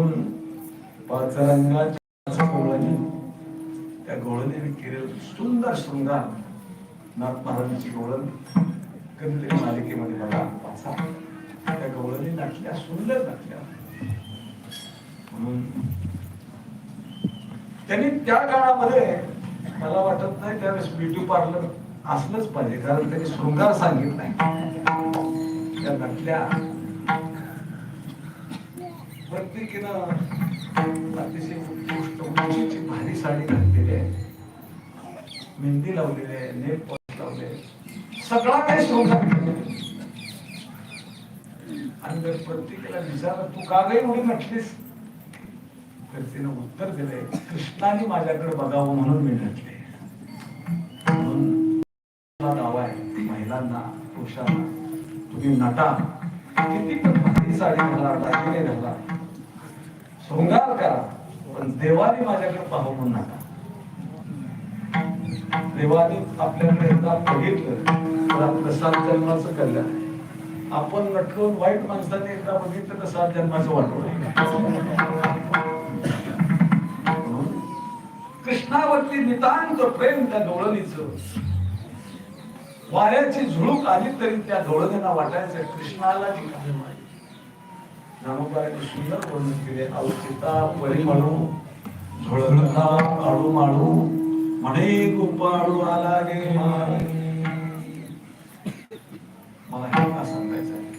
म्हणून पाचरंगाच्या रंगाच्या त्या गोळणीने केलेलं सुंदर शृंगार नाथ महाराजांची गोळण कधीतरी मालिकेमध्ये बघा वाचा त्या गवळणी नाटल्या सुंदर नाटल्या. म्हणून त्यांनी त्या काळामध्ये मला वाटत नाही त्यावेळेस ब्युटी पार्लर असलंच पाहिजे कारण त्यांनी शृंगार सांगितलाय त्या नटल्या प्रत्येकीनं अतिशय उत्कृष्ट उंचीची भारी साडी घातलेली आहे. मेहंदी लावलेली आहे नेट पॉलिश लावले सगळा काही शृंगार आणि जर प्रत्येकाला विचारलं तू का गई म्हणून म्हटलीस? तर तिनं उत्तर दिलंय कृष्णाने माझ्याकडे बघावं म्हणून मी म्हटले. म्हणून दावा आहे महिलांना पुरुषांना. तुम्ही नटा. किती पण भारी साडी घाला दागिने घाला. शृंगार करा पण देवाने माझ्याकडे पाहू म्हणून नका. देवाने आपल्याकडे एकदा बघितलं तर आपलं सात जन्माचं कल्याण आपण नटून वाईट माणसाने एकदा बघितलं तर सात जन्माचं वाटवलं कृष्णावरती नितांत प्रेम त्या डोळणीच. वाऱ्याची झुळूक आली तरी त्या डोळणीना वाटायचं कृष्णाला जी काही माहिती ज्ञानोबाने सुंदर वर्णन केले अवचिता परिमळू झुळका आळू माळू म्हणे गोपाळू आला गे मला हे का सांगायचं आहे?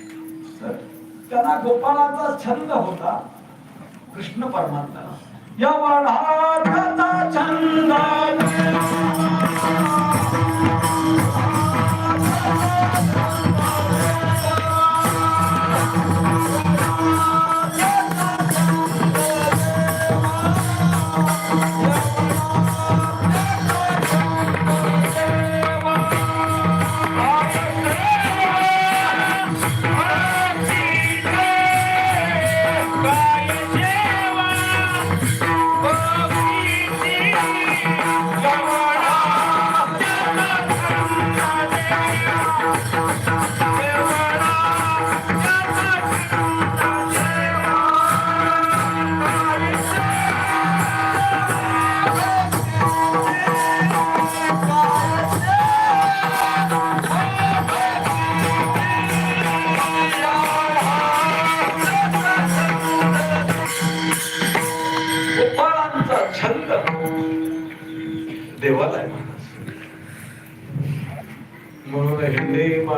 तर त्यांना गोपाळाचा छंद होता कृष्ण परमात्मा या वाढाचा छंद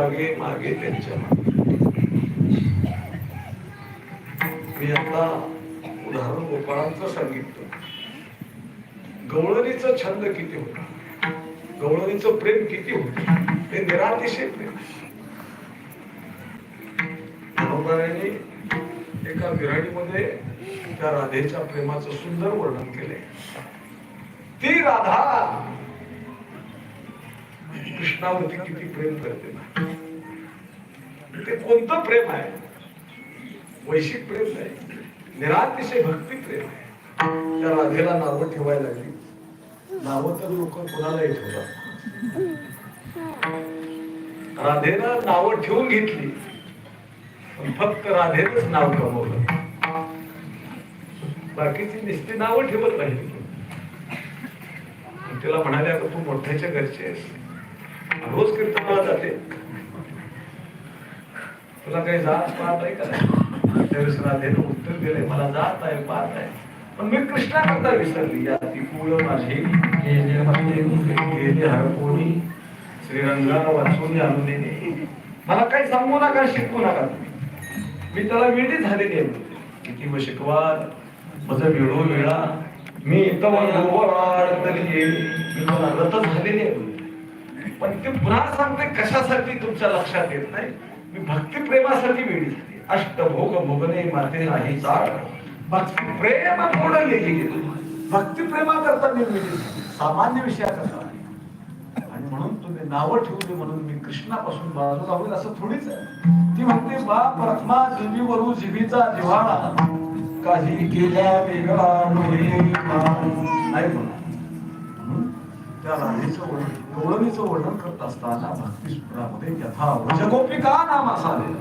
मागे मागे त्यांच्या मी आता उदाहरण गोपाळांचं सांगितलं. गवळणीचं छंद किती होत? गवळणीचं प्रेम किती होत? ते निरातिशय प्रेम. मनोबाराने एका विराणीमध्ये त्या राधेच्या प्रेमाचं सुंदर वर्णन केले ती राधा कृष्णावरती किती प्रेम करते ते कोणतं प्रेम आहे? वैशिक प्रेम नाही. निरातिशय भक्ती प्रेम आहे. त्या राधेला नावं ठेवायला लागली. नावं तर लोक कोणालाही ठेवतात. राधेला नावं ठेवून घेतली. पण फक्त राधेनच नाव कमवलं. बाकीची नुसती नावं ठेवत राहिली. तिला म्हणाले आता तू मोठ्याच्या घरची आहेस. रोज कीर्तनाला जाते तुला काही जात पाहत आहे का नाही? राधेनं उत्तर दिले मला जात आहे पाहत आहे पण मी कृष्णाकरता विसरली. या ती कुळ माझी गेले हरपोणी श्रीरंगाला वाचून आणून मला काही सांगू नका शिकवू नका तुम्ही. मी त्याला वेळी झालेली आहे किती व शिकवाल? माझं वेळो वेळा मी तव मला रत झालेली आहे पण ते पुन्हा सांगते कशासाठी तुमच्या लक्षात येत नाही? मी भक्ती प्रेमासाठी वेळी झाली. अष्टभोग भोगने माते नाही चाळ भक्ती प्रेम मोडले गेली. भक्ती प्रेमाकरता निर्मिली सामान्य विषयाकरता आणि म्हणून तुम्ही नावं ठेवली म्हणून मी कृष्णापासून बाजूला होईल असं थोडीच आहे. ती म्हणते बा रत्मा जीवीवरू जीवीचा जिव्हाळा. काही केल्या वेगळा नाही म्हणा म्हणून त्या राणीचं वर्णन गौरवीचं वर्णन करत असताना भक्ती सूत्रामध्ये यथा का नाम असावे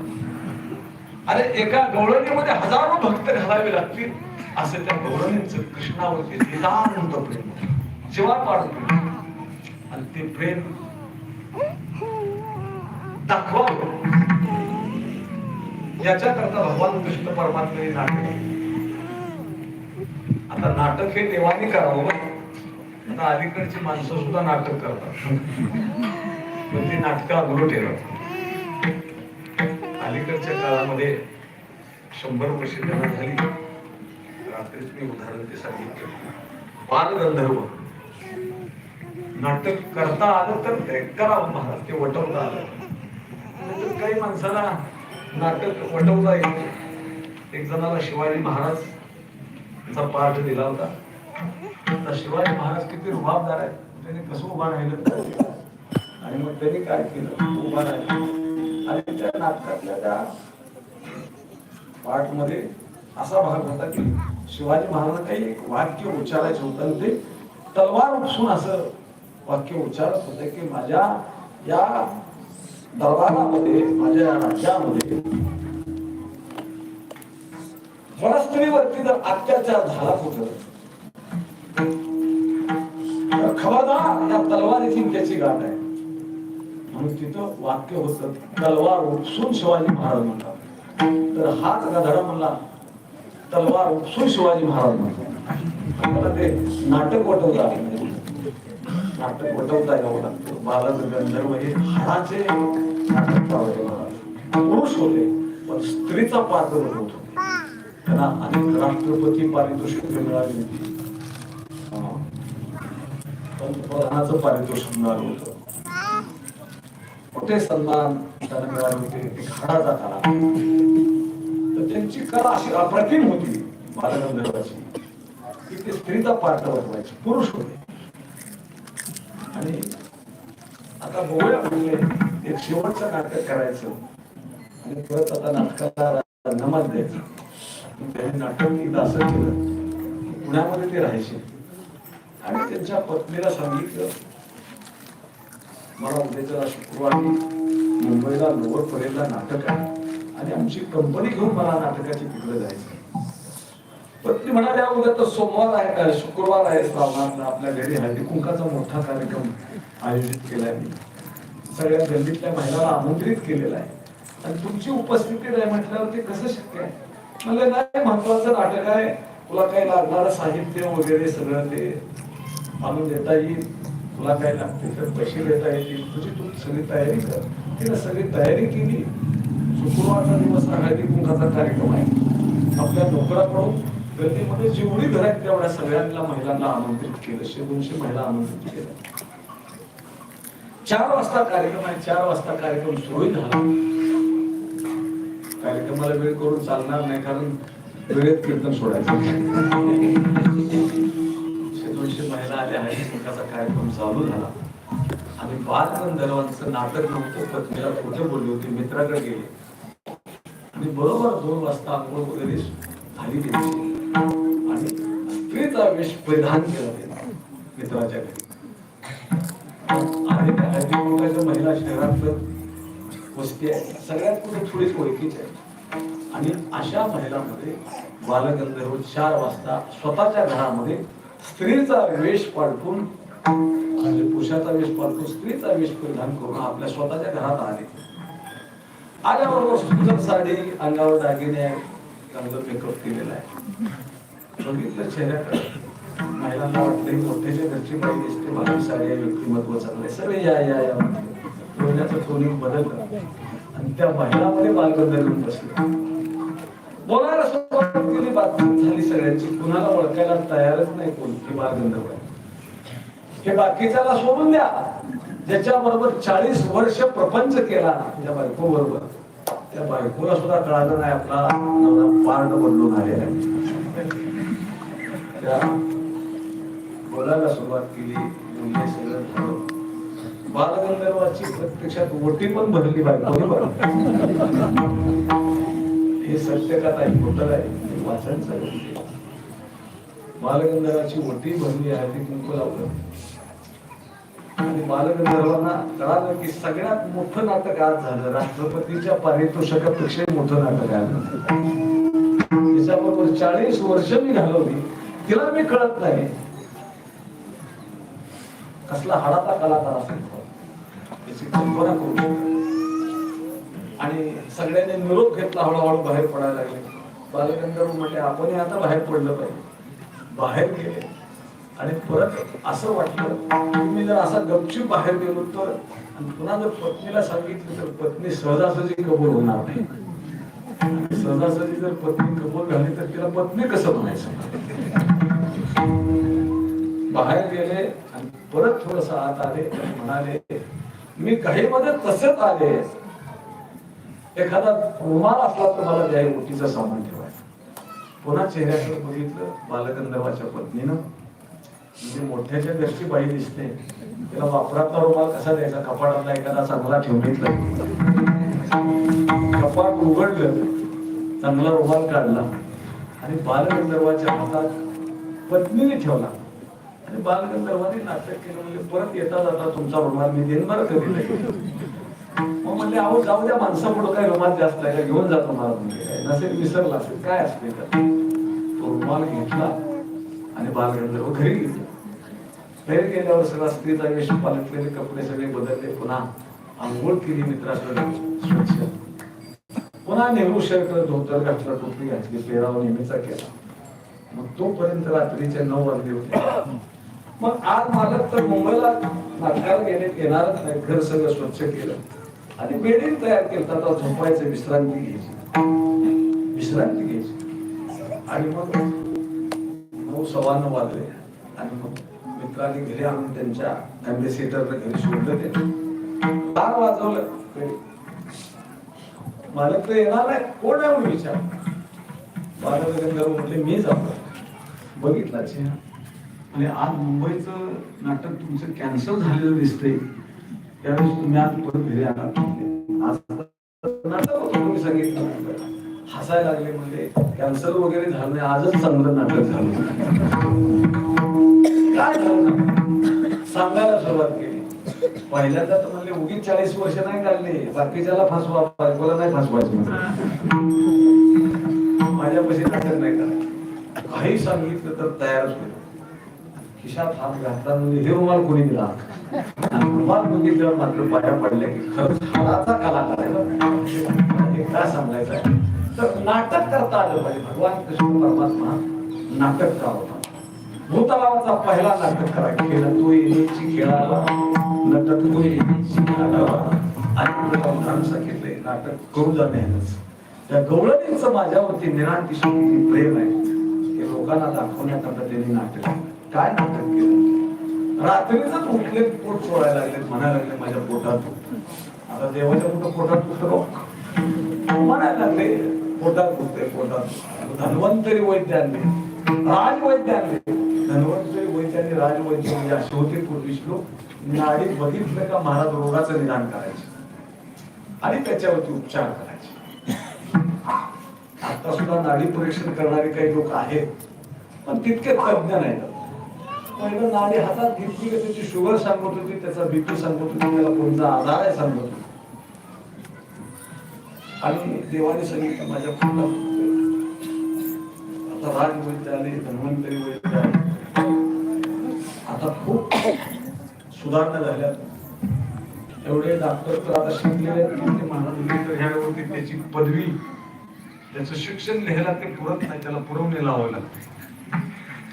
अरे एका गवळणीमध्ये हजारो भक्त घालावे लागतील असं त्या गौरवांचं कृष्णावरती निदांत प्रेम शिवाय पाड आणि ते प्रेम दाखवावं. याच्याकरता भगवान कृष्ण परमात्मे नाटक आता नाटक हे देवाने करावं. आता अलीकडची माणसं सुद्धा नाटक करतात. पण ती नाटकं अधुरं ठेवतात. अलीकडच्या काळामध्ये शंभर वर्षे जमा झाली. रात्रीच मी उदाहरण ते सांगितलं. बालगंधर्व. नाटक करता आलं तर ते करावं महाराज ते वटवता आलं. काही माणसाला नाटक वटवता येत एक जणाला शिवाजी महाराज चा पाठ दिला होता. तर शिवाजी महाराज किती रुबाबदार आहे त्याने कसं उभा राहिलं आणि मग त्यांनी काय केलं? उभा राहिलं. आणि त्या नाटकातल्या त्या पाठमध्ये असा भाग होता की शिवाजी महाराज काही एक वाक्य उच्चारायचं होतं आणि ते तलवार उपसून असं वाक्य उच्चारत होते की माझ्या या दरबारामध्ये माझ्या या राज्यामध्ये वनस्त्रीवरती जर अत्याचार झाला कुठं तर खबरदार या तलवारीची त्याची गाठ आहे. म्हणून तिथं वाक्य होत तलवार उपसून शिवाजी महाराज म्हणतात तर हाच गधडा म्हणला तलवार उपसून शिवाजी महाराज म्हणतात मला ते नाटक वटवता नाटक वटवता यावं लागतं बालाचं गंधर्व हे हाडाचे नाटक पुरुष होते पण स्त्रीचा पात्र होतो त्यांना अनेक राष्ट्रपती पारितोषिक मिळाली होती पंतप्रधानाचं पारितोषिक मिळालं होतं. मोठे सन्मान त्यांना मिळाले होते. एक हाडाचा कला तर त्यांची कला अशी अप्रतिम होती बालगंधर्वाची की ते स्त्रीचा पात्र वटवायचे पुरुष होते. आणि आता बघूया म्हणजे एक शेवटचं नाटक करायचं. आणि परत आता नाटकाला नमाज द्यायचं. त्यांनी नाटक एकदा असं केलं पुण्यामध्ये ते राहायचे. आणि त्यांच्या पत्नीला सांगितलं मला उद्याच्या शुक्रवारी मुंबईला लोअर परेडला नाटक आहे आणि आमची कंपनी घेऊन मला नाटकाची तिकडे जायचं पत्नी म्हणाल्या उद्या तर सोमवार आहे का शुक्रवार आहे श्रावणातला आपल्या घरी हळदी कुंकाचा मोठा कार्यक्रम आयोजित केलाय मी. सगळ्या गल्लीतल्या महिलांना आमंत्रित केलेला आहे. आणि तुमची उपस्थिती नाही म्हटल्यावर ते कसं शक्य आहे? म्हणलं नाही महत्वाचं नाटक आहे. तुला काही लागणारं साहित्य वगैरे सगळं ते आणून देता येईल. तुला काय लागते तर पैसे देता येतील. तुझी तू सगळी तयारी कर. तिने सगळी तयारी केली. शुक्रवारचा दिवस हा हळदी कार्यक्रम आहे. आपल्या नोकराकडून गर्दीमध्ये जेवढी घर आहेत तेवढ्या सगळ्यांना महिलांना आमंत्रित केलं. शे दोनशे महिला आमंत्रित केल्या चार वाजता कार्यक्रम आहे. चार वाजता कार्यक्रम सुरू झाला. कार्यक्रमाला वेळ करून चालणार नाही कारण वेळेत कीर्तन सोडायचं. शे दोनशे महिला आल्या आहेत कुंकाचा कार्यक्रम चालू झाला. आणि जण गंधर्वांचं नाटक नव्हतं पत्नीला खोटे बोलले होते? मित्राकडे गेले. आणि बरोबर दोन वाजता आंघोळ वगैरे झाली त्यांची आणि स्त्रीचा वेश परिधान केला मित्राच्या घरी. आणि त्या हळदी महिला शहरात वस्ती आहे. सगळ्यात कुठे थोडीच ओळखीची आहे. आणि अशा महिलांमध्ये बालगंधर्व चार वाजता स्वतःच्या घरामध्ये स्त्रीचा वेश पालटून म्हणजे पुरुषाचा वेश पालटून स्त्रीचा वेश परिधान करून आपल्या स्वतःच्या घरात आले. आल्याबरोबर सुंदर साडी अंगावर दागिने चांगलं मेकअप केलेला आहे. बघितलं चेहऱ्याकडे. महिलांना वाटतंय मोठ्याच्या घरची बाई दिसते माझी साडी आहे व्यक्तिमत्व चांगलं सगळे या या या. बोलण्याचं टोनिंग बदललं. आणि त्या महिलामध्ये बालगंधर्व बसले. बोलायला सुरुवात केली बातमी झाली सगळ्यांची. कुणाला ओळखायला तयारच नाही कोण की बालगंधर्व हे बाकीच्याला सोडून द्या. ज्याच्या बरोबर चाळीस वर्ष प्रपंच केला त्या बायको बरोबर त्या बायकोला सुद्धा कळालं नाही आपला पार्ट बदलून आलेला बोलायला सुरुवात केली बोलणे सगळं बालगंधर्वाची प्रत्यक्षात ओटी पण भरली बायको बरोबर हे सत्यकथा आहे खोटं आहे वाचन चालू बालगंधर्वाची मोठी भरली आहे ती कुंकू लावलं. आणि बालगंधर्वांना कळालं की सगळ्यात मोठं नाटक आज झालं. राष्ट्रपतीच्या पारितोषिकापेक्षा मोठं नाटक आहे तिच्याबरोबर चाळीस वर्ष मी घालवली. तिला मी कळत नाही. कसला हाडाचा कलाकार असेल तो. याची कल्पना करू शकतो. आणि सगळ्यांनी निरोप घेतला हळूहळू बाहेर पडायला लागले. बालगंधर्व म्हटले आपणही आता बाहेर पडलं पाहिजे. बाहेर गेले. आणि परत असं वाटलं मी जर असा गपचूप बाहेर गेलो तर आणि पुन्हा जर पत्नीला सांगितलं तर पत्नी सहजासहजी कबूल होणार नाही. सहजासहजी जर पत्नी कबूल झाली तर तिला पत्नी कसं म्हणायचं? बाहेर गेले आणि परत थोडस आत आले म्हणाले मी काही मध्ये तसंच आले. एखादा रुमाल असला तर मला त्या ओटीचं सामान ठेवायचं. पुन्हा चेहऱ्याकडे बघितलं? बालगंधर्वाच्या पत्नीनं. म्हणजे मोठ्याच्या घरची बाई दिसते. तिला वापरातला रुमाल कसा द्यायचा? कपाडातला एखादा चांगला ठेवून कपाट उघडलं चांगला रुमाल काढला आणि बालगंधर्वाच्या हातात पत्नीने ठेवला. आणि बालगंधर्वाने नाटक केलं म्हणजे परत येता जाता तुमचा रुमाल मी देईन बरं कधी मग म्हणले अहो जाऊ द्या माणसापुढं काय रुमाल जास्त आहे का? घेऊन जातो मला म्हणजे नसेल विसरला असेल. काय असते तर? तो रुमाल घेतला आणि बालगंधर्व घरी गेले. घरी गेल्यावर सगळा स्त्रीचा वेश पालटलेले कपडे सगळे बदलले. पुन्हा आंघोळ केली मित्राकडे. स्वच्छ. पुन्हा नेहरू शर्ट धोतर घातला टोपी घातली पेराव नेहमीचा केला. मग तोपर्यंत रात्रीचे नऊ वाजले होते. मग आज मालक तर मुंबईला नाटकाला गेले येणारच नाही. घर सगळं स्वच्छ केलं. आणि बेडिंग तयार केलं तर झोपायचं विश्रांती घ्यायची. विश्रांती घ्यायची. आणि मग नऊ सव्वा नऊ वाजले. आणि मग मित्रांनी घरी आणून त्यांच्या फॅमिली घरी सोडलं ते. दार वाजवलं. मालक तर येणार नाही. कोण आहे म्हणून विचार बालगंधर्व म्हटले मी जातो. बघितला आणि आज मुंबईचं नाटक तुमचं कॅन्सल झालेलं दिसतंय. त्यावेळेस तुम्ही आज परत घरी आला. तुम्ही सांगितलं. हसायला लागले म्हणजे कॅन्सर वगैरे झालं नाही आजच चांगलं नाटक झालं. काय झालं? सांगायला सुरुवात केली. पहिल्यांदा तर म्हणले उगीच चाळीस वर्ष नाही काढले बाकीच्याला फसवा बायकोला नाही फसवायचं माझ्यापाशी नाटक नाही करायचं. काही सांगितलं तर तयारच होईल. खिशात हात घातला म्हणजे हे रुमाल कोणी दिला? आणि रुमाल बघितल्यावर मात्र पाया पडल्या की खरंच कलाकार आहे काय सांगायचं आहे. तर नाटक करता आलं पाहिजे. भगवान कृष्ण परमात्मा नाटक होता भूतलावाचा पहिला नाटक करा. केला तो येण्याची खेळाला नटक तो येण्याची खेळाला आणि पुढे जाऊन सांगितले नाटक करू जाण्याच त्या गवळणींचं माझ्यावरती निरांतिशी प्रेम आहे. हे लोकांना दाखवण्याकरता त्यांनी नाटक केलं. काय नाटक केलं रात्रीच उठले पोट सोडायला लागले म्हणायला लागले माझ्या पोटात आता देवाच्या कुठं पोटात दुखतं म्हणायला लागले पोटात दुखते पोटात धन्वंतरी वैद्यांनी राजवैद्यांनी धन्वंतरी वैद्यांनी राजवैद्य म्हणजे असे होते पूर्वी श्लोक नाडीत बघितलं का महाराज रोगाचं निदान करायचे. आणि त्याच्यावरती उपचार करायचे. आता सुद्धा नाडी परीक्षण करणारे काही लोक आहेत पण तितके तज्ञ नाहीत. पहिलं नाडी हातात घेतली की त्याची शुगर सांगत होती त्याचा बीपी सांगत होती त्याला कोणता आधार आहे सांगत होती. आणि देवाने सांगितलं माझ्या पूर्ण आता राज वैद्य आले धन्वंतरी वैद्य आले आता खूप सुधारणा झाल्या. एवढे डॉक्टर तर आता शिकलेले ते महाराज तर ह्यावरती त्याची पदवी त्याचं शिक्षण लिहायला ते पुरत नाही त्याला पुरवणी लावावं लागते.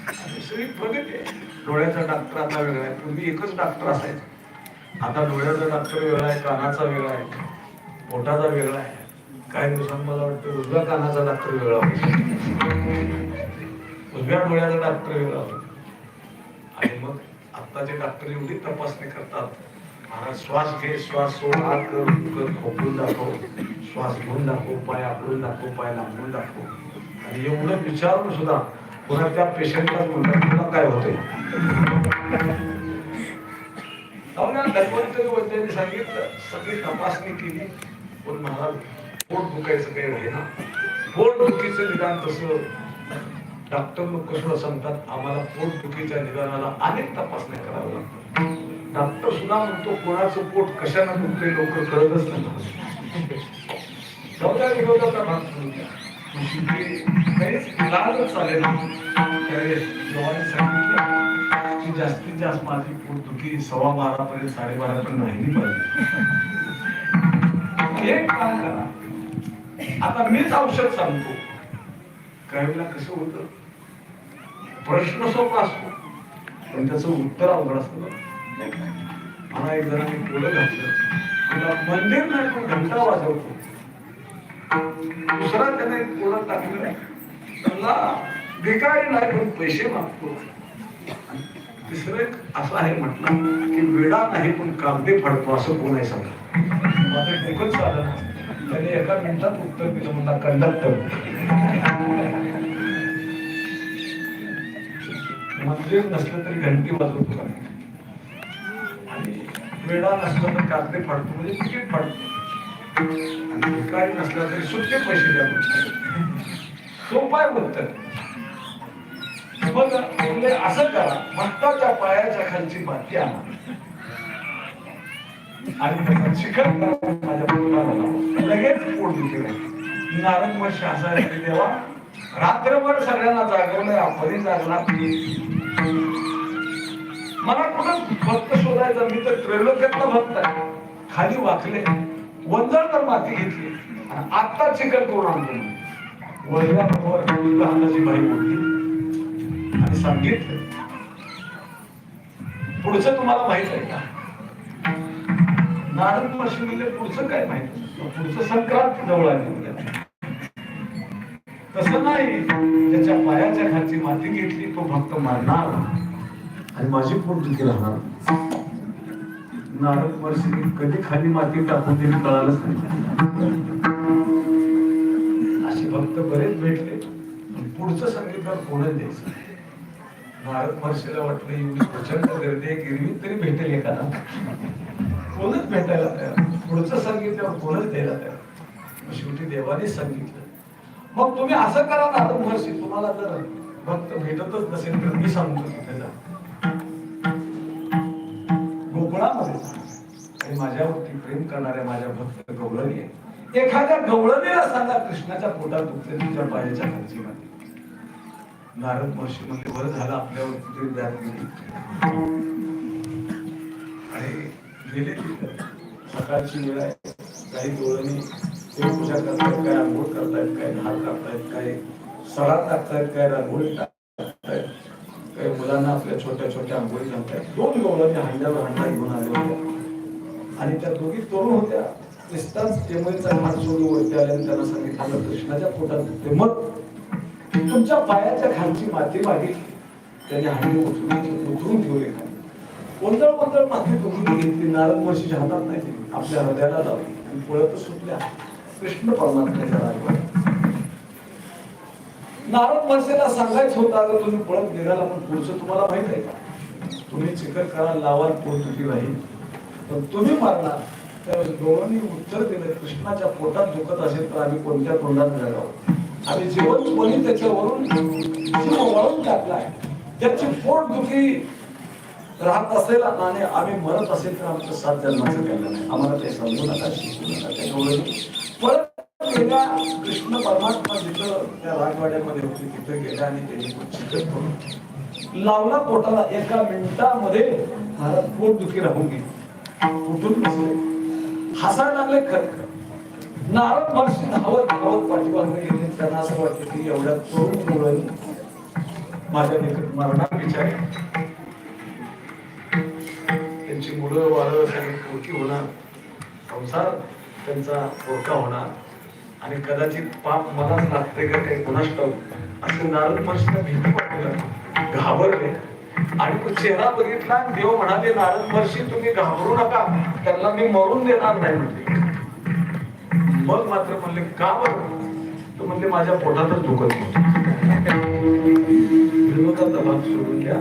दुसरी प्रगती आहे. डोळ्याचा डॉक्टर आता वेगळा आहे. पूर्वी एकच डॉक्टर असायचा. आता डोळ्याचा डॉक्टर वेगळा आहे कानाचा वेगळा आहे पोटाचा वेगळा आहे. काही दिवसांत मला वाटतं उजव्या कानाचा डॉक्टर वेगळा होईल. उजव्या डोळ्याचा डॉक्टर वेगळा आणि मग आत्ताचे डॉक्टर एवढी तपासणी करतात. महाराज श्वास घे श्वास सोड हात कर कर खोकून दाखव श्वास घेऊन दाखव पाय आकडून दाखव पाय लांबून दाखव. आणि एवढं विचारून सुद्धा पुन्हा त्या पेशंटला म्हणतात तुला काय होते धन्वंतरी वैद्यांनी सांगितलं सगळी तपासणी केली पण महाराज पोट दुखायचं काही नाही ना. पोट दुखीचं निदान तसं डॉक्टर लोक सुद्धा सांगतात आम्हाला पोट दुखीच्या निदानाला अनेक तपासण्या कराव्या लागतात. डॉक्टर सुद्धा म्हणतो कोणाचं पोट कशानं दुखते लोक कळतच नाही. चालेल त्यावेळेस सांगितलं जास्तीत जास्त माझी पोटदुखी सव्वा बारा पर्यंत साडेबारा पर्यंत राहिली पाहिजे एक काम करा. आता मीच औषध सांगतो. काही कसं होतं? प्रश्न सोपा असतो. पण त्याचं उत्तर अवघड असतं मला एक जणांनी पोलं घातलं. तुला मंदिर नाही पण घंटा वाजवतो. दुसरा त्याने एक टाकलं नाही. त्याला भिकारी नाही पण पैसे मागतो. तिसरं एक असं आहे म्हटलं की वेळा नाही पण कागदे फाडतो असं कोण आहे सांगा. माझं एकच चाललं. त्याने एका मिनिटात उत्तर दिलं म्हणला कंडक्टर. म्हणजे नसलं तरी घंटी वाजवतो आणि वेळा नसलं तर कागदे फाडतो म्हणजे तिकीट फाडतो. आणि भिकारी नसला तरी सुट्टे पैसे द्या. तो सोपाय उत्तर मग म्हणजे असं करा भक्ताच्या पायाच्या खालची माती आणा. आणि त्याचा शिखर माझ्या पोटाला लगेच पोट दुखी राहील नारद वर्ष असा देवा रात्रभर सगळ्यांना जागवलंय आपणही जागला मला कुठं भक्त शोधायचा? मी तर त्रैलोक्यातला भक्त आहे. खाली वाकले. वंजर माती घेतली. आणि आत्ता चिकन करून आणतो म्हणे. वडिलांवर लहानाची बाई बोलली. आणि सांगितलं. पुढचं तुम्हाला माहीत आहे का? नारद वर्षी म्हणजे पुढचं काय माहीत? पुढचं संक्रांत जवळ आली तसं नाही. त्याच्या पायाच्या खालची माती घेतली तो भक्त मारणार. आणि माझी पोट दुखी राहणार. नारद वर्षी कधी खाली माती टाकून दिली कळालंच नाही. असे भक्त बरेच भेटले पुढचं सांगितलं कोणच द्यायचं नारद महर्षीला वाटलं एवढी प्रचंड गर्दी आहे गिरवी तरी भेटेल एखादा. कोणच भेटायला तयार पुढचं सांगितल्यावर कोणच द्यायला तयार शेवटी देवाने सांगितलं. मग तुम्ही असं करा नारद महर्षी तुम्हाला जर भक्त भेटतच नसेल तर मी सांगतो तिथे जा. आणि माझ्यावरती प्रेम करणाऱ्या माझ्या भक्त गवळणी आहे एखाद्या गवळणीला सांगा कृष्णाच्या पोटात दुखते तुझ्या पायाच्या खालची माती नारद महर्षी म्हणजे बरं झालं आपल्यावर कुठे व्याप गेली आणि गेले सकाळची वेळ आहे. काही गवळणी ते पूजा करतायत काय आंघोळ करतायत काय धार करतायत काय सडा टाकतायत काय रांगोळी टाकतायत काही मुलांना आपल्या छोट्या छोट्या आंघोळी घालतायत. दोन गवळणी हांड्यावर हांडा घेऊन आले होते. आणि त्या दोघी तरुण होत्या. निसताच टेमलचा हात सोडून वरती आल्या आणि त्यांना सांगितलं कृष्णाच्या पोटात दुखते मग तुमच्या पायाच्या खालची माती मागितली त्याने हाडी उचलून उतरून ठेवले खाली कोणतळ कोणतळ माती तुम्ही घेतली नारद वर्षी हातात नाही आपल्या हृदयाला लावली आणि पळतच सुटल्या. कृष्ण परमात्म्याच्या राजवाड्यात. नारद मनसेला सांगायचं होतं अगं तुम्ही पळत निघाला पण पुढचं तुम्हाला माहीत आहे का? तुम्ही चिकन करा लावाल पोट तुटी राहील. पण तुम्ही मारणार. त्यावेळेस दोघांनी उत्तर दिलं कृष्णाच्या पोटात दुखत असेल तर आम्ही कोणत्या तोंडात जगावं आम्ही जीवन कोणी त्याच्यावरून जीव वळून टाकलाय. त्याची पोट दुखी राहत असेल आणि आम्ही मरत असेल तर आमचं सात जन्माचं केलं नाही आम्हाला ते समजू नका शिकू नका त्याच्यामुळे परत गेल्या कृष्ण परमात्मा जिथं त्या राजवाड्यामध्ये होती तिथं गेला आणि त्यांनी चिकट करून लावला पोटाला. एका मिनिटामध्ये भारत पोट दुखी राहून गेली. कुठून बसले? हसायला लागले खर नारद महर्षी धावत धावत पाठीमागे गेले. त्यांना असं वाटतं की एवढ्या तरुण मुलांनी माझ्या देखत मरणार विचार त्यांची मुलं वारं सगळी पोटी होणार. संसार त्यांचा पोरका होणार. आणि कदाचित पाप मलाच लागते का काही गुणाष्ट असं नारद महर्षीला भीती वाटली घाबरले. आणि तो चेहरा बघितला देव म्हणाले नारद महर्षी तुम्ही घाबरू नका. त्यांना मी मरून देणार नाही म्हणले. मग मात्र म्हणले का बरं? तो म्हणले माझ्या पोटातच दुखत होतं. सोडून द्या.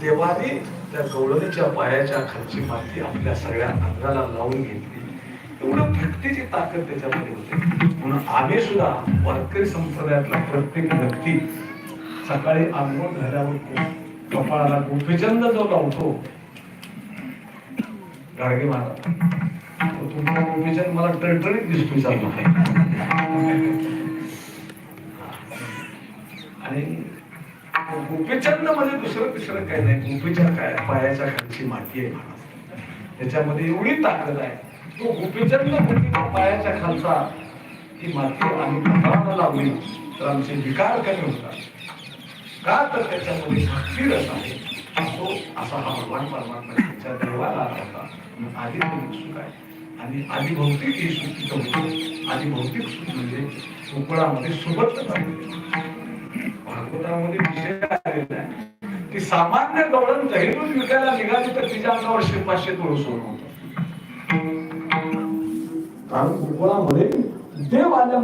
देवाने त्या गवळणीच्या पायाच्या खालची माती आपल्या सगळ्या अंगाला लावून घेतली. एवढं भक्तीची ताकद त्याच्यामध्ये होती. म्हणून आम्ही सुद्धा वारकरी संप्रदायातला प्रत्येक व्यक्ती सकाळी आंघोळ झाल्यावर कपाळाला गोपीचंद जो लावतो. गाडगे महाराज तुम्हाला गोपीचंद मला टळटळीत दिसतोय चालला. आणि गोपीचंदमध्ये म्हणजे दुसरं तिसरं काही नाही. गोपीच्या काय पायाच्या खालची माती आहे महाराज त्याच्यामध्ये एवढी ताकद आहे. तो गोपीचंद म्हणजे पायाच्या खालचा ही माती आम्ही कपाळाला लावली तर आमचे विकार कमी होतात. का तर त्याच्यामध्ये भक्ती रस आहे? तो असा हा भगवान परमात्मा त्याच्या देवाला आला होता. आधी सुख आहे. आणि आधी भौतिक हे सुख तिथं होतं. आधी भौतिक सुख म्हणजे गोकुळामध्ये सोबत भागवतामध्ये विषय आलेला आहे की सामान्य गवळण दहीदूध विकायला निघाली तर तिच्या अंगावर शे- पाचशे तोळ सोनं होतं. कारण गोकुळामध्ये देव आल्या